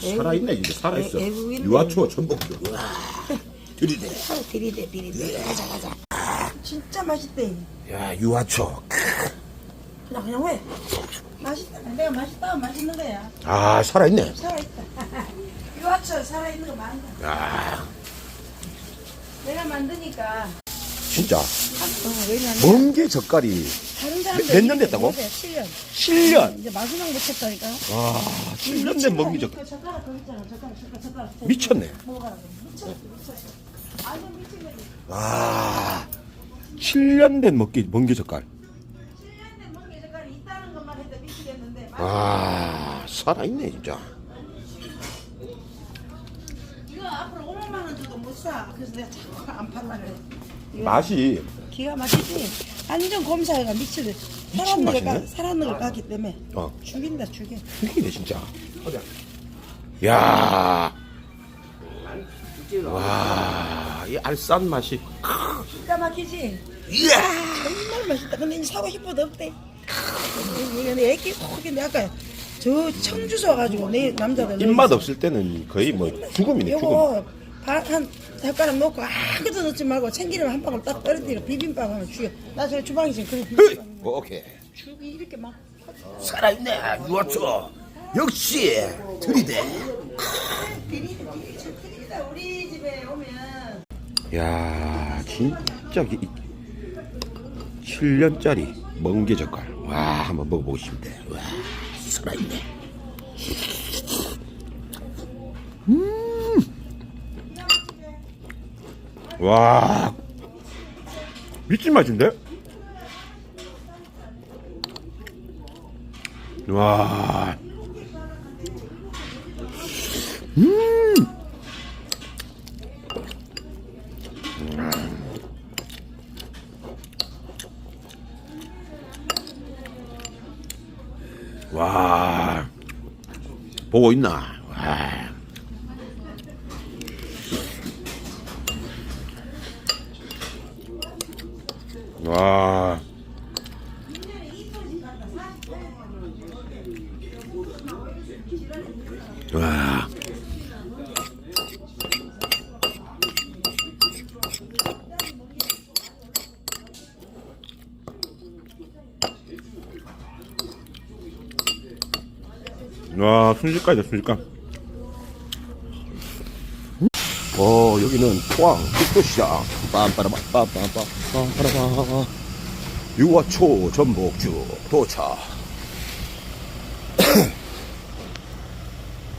살아있네. 이제 살아있어. 애- 애국인데. 유아초 전복주 와. 들이대. 아우, 들이대 들이대. 가자 가자. 진짜 맛있대. 야 유아초 그냥 그냥 왜? 맛있다. 내가 맛있다. 맛있는 거야. 아 살아있네. 살아있다. 유아철 살아있는 거 많다 야. 내가 만드니까. 진짜. 어, 왜냐면 멍게 젓갈이 몇 년 됐다고? 7년 7년. 이제 마지막 못했다니까. 와 7년 된 멍게 젓갈 그 젓가락 거기 있잖아 젓가락 젓가락 젓가락. 미쳤네. 먹어라 미쳤어 미쳤어. 완전 미친 거지. 와 7년 된 먹기 멍게 젓갈. 7년 된 먹기 젓갈이 있다는 것만 해도 미치겠는데. 와 살아있네 진짜. 이거 앞으로 5만 원 줘도 못 사. 그래서 내가 자꾸 안 팔라 그래. 맛이. 기가 막히지. 완전 곰사이가 미치듯. 미친 살았는 걸 맛이네. 까, 살았는 걸 까기 때문에 어 죽인다 죽여. 죽이네 진짜 야 와, 이 알싸한 맛이. 기가 막히지. 이야! 정말 맛있다. 근데 이제 사고 싶어도 없대. 내 애기 혹인데 아까 저 청주소 와가지고 내 남자들 입맛 없을 때는 거의 뭐 죽음이네, 죽음. 요거 반- 한 젓가락 넣고 아무것도 넣지 말고 참기름 한 방울 딱 떨어뜨려 비빔밥 하면 죽여. 나 저기 주방에 지금 그런 비빔밥 어, 오케이. 죽이 이렇게 막 살아있네, 유아초. 역시, 들이대. 비리다 우리 집에 오면 야 진짜 이 7년짜리 멍게 젓갈. 와, 한번 먹어보고 싶은데. 와, 살아있네. 음! 와, 미친 맛인데? 와. 와 보고 있나 와. 와. 와. 와 순식간이다 순식간 어 여기는 포항 국도시장. 빰빠라빰빰빰빰빰빠라빰 유화초 전복주 도착